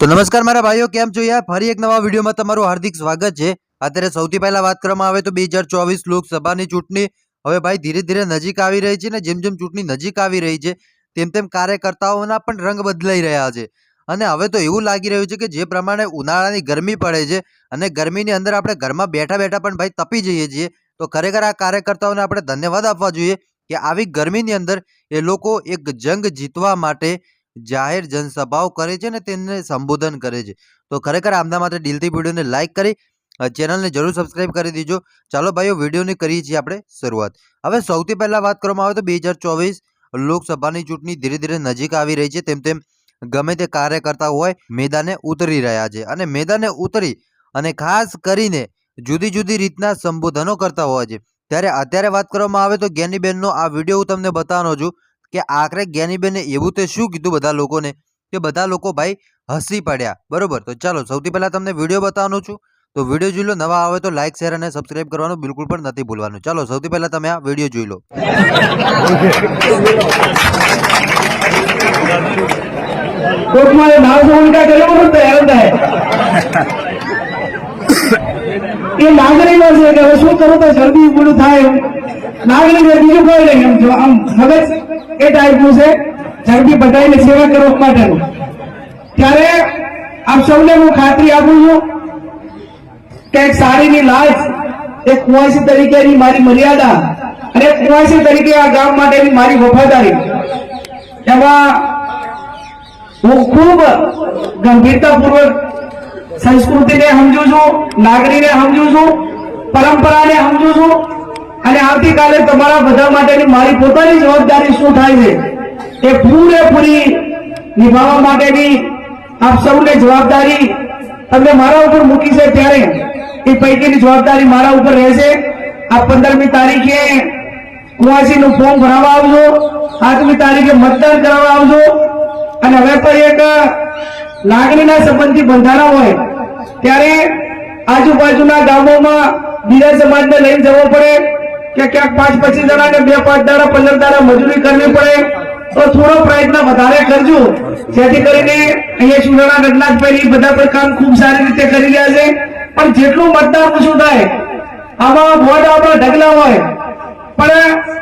તો નમસ્કાર મારા ભાઈઓ, કેમ છો યાર? ફરી એક નવા વિડીયોમાં તમારું હાર્દિક સ્વાગત છે. અત્યારે સૌથી પહેલા વાત કરવામાં આવે તો બે હજાર ચોવીસ લોકસભાની ચૂંટણી હવે ભાઈ ધીરે ધીરે નજીક આવી રહી છે ને જેમ જેમ ચૂંટણી નજીક આવી રહી છે, તેમ તેમ કાર્યકર્તાઓના પણ રંગ બદલાઈ રહ્યા છે. અને હવે તો એવું લાગી રહ્યું છે કે જે પ્રમાણે ઉનાળાની ગરમી પડે છે અને ગરમીની અંદર આપણે ઘરમાં બેઠા બેઠા પણ ભાઈ તપી જઈએ છીએ, તો ખરેખર આ કાર્યકર્તાઓને આપણે ધન્યવાદ આપવા જોઈએ કે આવી ગરમીની અંદર એ લોકો એક જંગ જીતવા માટે જાહેર જનસભાઓ કરે છે ને તેને સંબોધન કરે છે. તો ખરેખર આમના માટે દિલથી વિડીયોને લાઇક કરી ચેનલને જરૂર સબસ્ક્રાઇબ કરી દીજો. ચાલો ભાઈઓ, વિડીયોની કરીએ છીએ આપણે શરૂઆત. હવે સૌથી પહેલાં વાત કરવામાં આવે તો બે હજાર ચોવીસ લોકસભાની ચૂંટણી ધીરે ધીરે નજીક આવી રહી છે. તેમ તેમ ગમે તે કાર્યકર્તા હોય, મેદાને ઉતરી રહ્યા છે અને મેદાને ઉતરી અને ખાસ કરીને જુદી જુદી રીતના સંબોધનો કરતા હોય છે. ત્યારે અત્યારે વાત કરવામાં આવે તો જ્ઞાનીબેનનો આ વીડિયો હું તમને બતાવવાનો છું. કે આખરે જ્ઞાનીબેને એવું તે શું કીધું બધા લોકોને કે બધા લોકો ભાઈ હસી પડ્યા. બરોબર? તો ચાલો, સૌથી પહેલાં તમને વીડિયો બતાવવાનું છું. તો વીડિયો જોઈ લો, નવા આવે તો લાઇક શેર અને સબસ્ક્રાઇબ કરવાનું બિલકુલ પણ નથી ભૂલવાનું. ચાલો, સૌથી પહેલાં તમે આ વીડિયો જોઈ લો. એ લાગણી છે કે હવે શું કરું તો શરદી ઉમડું થાય. એ બીજું કોઈ નહીં એમ જો આમ હવે એ ટાઈપનું છે ઝડપી બધાને સેવા કરવા માટેનું ત્યારે આપ સૌને હું ખાતરી આપું છું કે એક સારીની લાશ એક કુવાસી તરીકેની મારી મર્યાદા અને કુવાસી તરીકે આ ગામ માટેની મારી વફાદારી એમાં હું ખૂબ ગંભીરતાપૂર્વક સંસ્કૃતિને સમજુ છું નાગરીને સમજુ છું પરંપરાને સમજુ છું અને આવતીકાલે તમારા બધા માટેની મારી પોતાની જવાબદારી શું થાય છે, એ પૂરેપૂરી નિભાવવા માટેની આપ સૌને જવાબદારી તમને મારા ઉપર મૂકી છે ત્યારે એ પૈકીની જવાબદારી મારા ઉપર રહેશે. આ પંદરમી તારીખે કુવાસી ફોર્મ ભરાવા આવજો, આઠમી તારીખે મતદાન કરાવવા આવજો, અને હવે પણ એક લાગણીના સંબંધથી બંધારા હોય, ત્યારે આજુબાજુના ગામોમાં બીજા સમાજને લઈને જવો પડે. કે ક્યાંક પાંચ પચીસ જણા ને બે પાંચ દાડા, પંદર દાડા મજૂરી કરવી પડે, તો થોડો પ્રયત્ન વધારે કરજો. જેથી કરીને અહીંયા સુરાણા રઘનાથભાઈ બધા પર કામ ખૂબ સારી રીતે કરી રહ્યા છે. પણ જેટલું મતદાન ઓછું થાય, આમાં વોટ આપણા ઢગલા હોય. પણ